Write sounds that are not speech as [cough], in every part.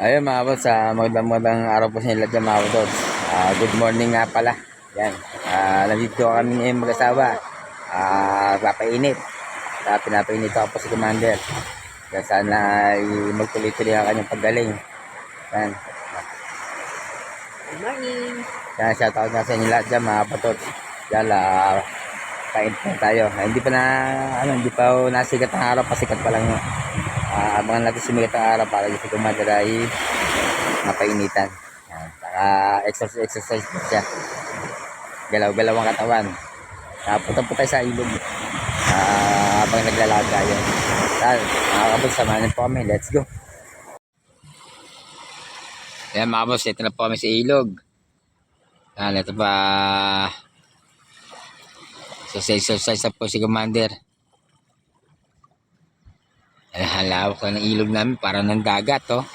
Ayun mga boss, ah, magandang magandang araw po sa inyo lahat mga boss. Ah, good morning nga pala. Yan. Ah, nandito kami ngayon mag-asawa. Ah, papainit. Ah, pinapainit ako po si Commander. Kaya sana ay magtuloy-tuloy ang kanyang paggaling. Yan. Good morning. Kaya shoutout nga sa inyo lahat dyan mga patot. Yan, ah, kain po tayo. Ah, hindi pa na, ano, hindi pa ho nasikat ang araw, pasikat pa lang yun. Ah, abangan natin sumikat ang araw para yung si Commander ay mapainitan. Yan. Saka exercise, exercise po siya. Galaw-galaw ang katawan. Napunta po tayo sa ilog. Ah, habang naglalakad tayo. Tal, mga kabos, samahan po kami. Let's go. Ayan mga boss, ito na po kami sa ilog. Yan, ito pa. So, sa exercise na po si Commander. Halawak na ng ilog namin, parang ng dagat, oh.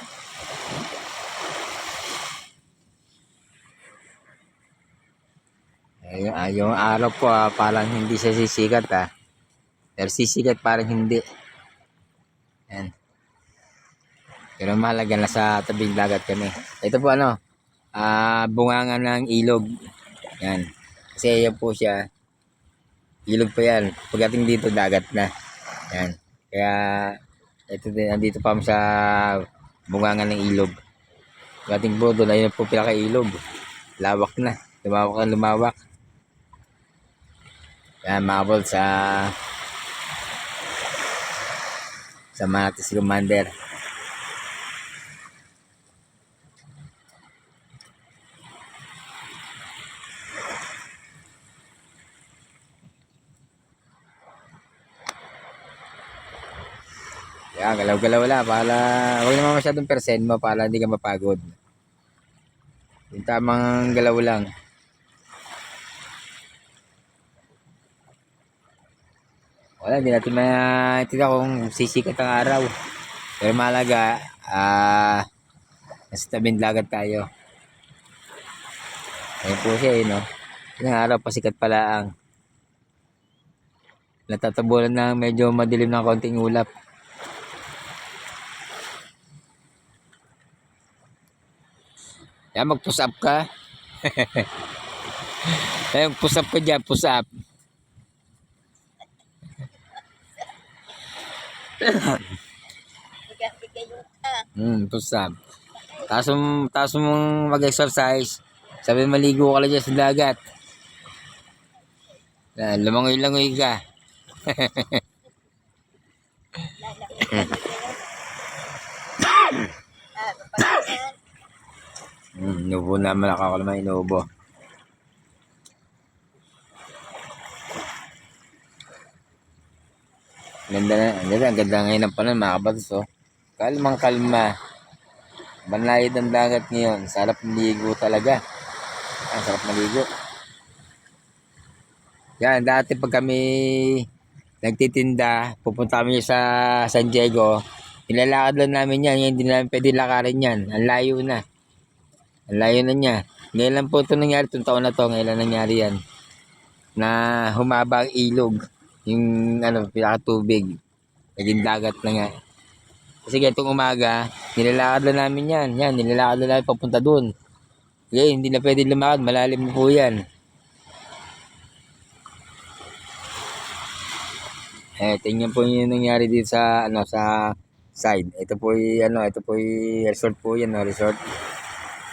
Ayun, ah, yung araw po, ah, parang hindi siya sisikat, ah. Pero sisikat, parang hindi. Yan. Pero mahalaga na sa tabing dagat kami. Ito po ano, ah bunganga ng ilog. Yan. Kasi yan po siya. Ilog pa yan. Pagdating dito, dagat na. Yan. Kaya, ito din, nandito pa sa bunganga ng ilog. Pagdating po doon, ayun po pinaka-ilog. Lawak na. Lumawak na lumawak. Yan, mga sa sa natin si Commander. Yan, galaw-galaw wala para huwag naman masyadong percent mo para hindi ka mapagod. Yung tamang galaw lang. Wala, hindi natin maintindihan kung sisikat ang araw. Pero malaga, ah, nasa tabing dagat tayo. Ayun po siya, eh, no? Yung araw, pasikat pala ang natatabunan na medyo madilim ng konting ulap. Yan, mag-push up ka. [laughs] Yan, push up ka dyan, push up. Ah. Hmm, push up. Tapos, mong- tapos mong mag-exercise, sabi maligo ka lang dyan sa dagat. Lumangoy-langoy ka. [laughs] [laughs] Ah. Hmm, inubo naman ako naman inubo. Ganda na, ang ganda, ang ganda ngayon ng panahon mga kabatos, oh. Kalmang kalma. Banlayad ang dagat ngayon. Sarap maligo talaga. Ang sarap maligo. Yan, dati pag kami nagtitinda, pupunta kami sa San Diego, nilalakad lang namin yan. Hindi namin pwede lakarin yan. Ang layo na. Ang layo na niya. Ngayon lang po ito nangyari. Itong taon na to, ngayon lang nangyari yan. Na humaba ang ilog. Yung ano, pinakatubig. Naging dagat na nga. Kasi itong umaga, nilalakad lang namin yan. Yan, nilalakad lang namin papunta dun. Okay, hindi na pwede lumakad. Malalim na po yan. Eh, tingnan po yung nangyari dito sa, ano, sa side. Ito po yung, ano, ito po yung resort po yan, no, resort.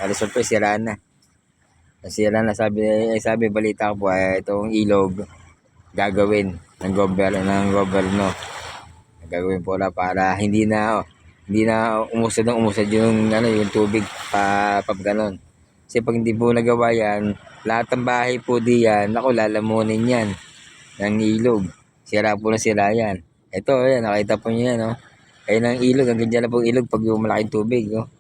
Resort po, sira na. Nasira na, sabi, eh, sabi, balita ko po, eh, itong ilog, gagawin ng gobyerno, ng gobyerno. Gagawin po na para hindi na, oh, hindi na umusad ng umusad yung, ano, yung tubig pa, pa ganon. Kasi pag hindi po nagawa yan, lahat ng bahay po diyan, ako, lalamunin yan ng ilog. Sira po na sira yan. Ito, ayan, nakita po niyo yan, oh. Ayun ang ilog, hanggang dyan na po ang ilog pag yung malaking tubig, oh.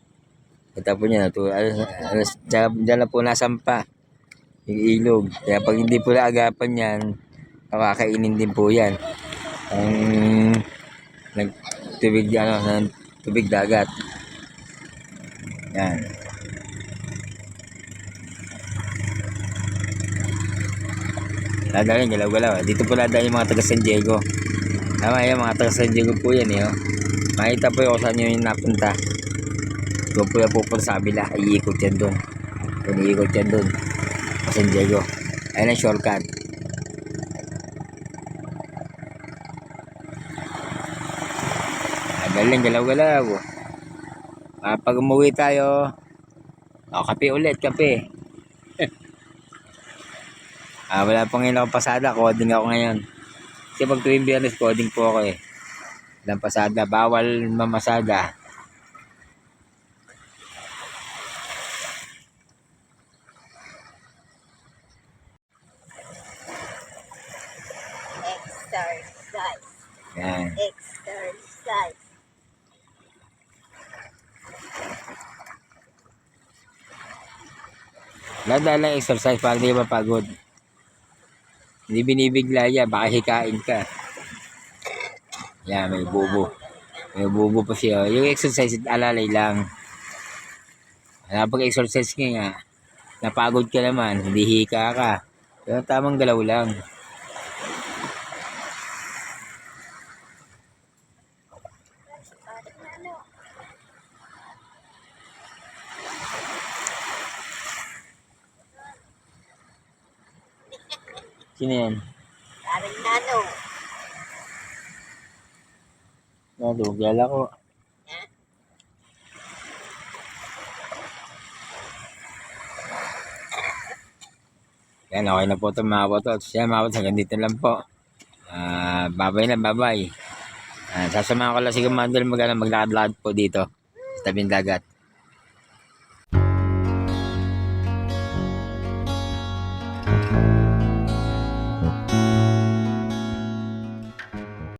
Kita po niya, ito, alas, dyan, na po nasampa yung ilog. Kaya pag hindi po naagapan yan, makakainin din po yan. Ang nagtubig, ano, ng tubig dagat. Yan. Ladalhin, galaw-galaw. Dito po ladalhin yung mga taga San Diego. Tama yan, mga taga San Diego po yan eh. Oh. Makita po yung kung saan yun yung napunta. Kung po yan pupunta sa kabila, iikot yan doon. Kung iikot yan doon. Sa San Diego. Ayun ang shortcut. Galing, galaw-galaw. Ah, pag umuwi tayo, oh, kape ulit, kape. [laughs] ah, wala pang ngayon ako pasada, coding ako ngayon. Kasi pag tuwing biyernes, coding po ako eh. Walang pasada, bawal mamasada. Yan. Exercise. Lada lang exercise para di mapagod. Hindi binibigla yan, baka hikain ka. Yan, may bubo. May bubo pa siya. Yung exercise, alalay lang. Kapag exercise ka nga, napagod ka naman, hindi hika ka. Pero tamang galaw lang. Sino yan? Paring nano. Nadugala ko. Ha? Yan, okay na po ito mga botots. Yan mga botots, hanggang dito lang po. Ah, babay na, babay. Ah, sasamahan ko lang si Commander mag maglakad-lakad po dito sa tabing dagat.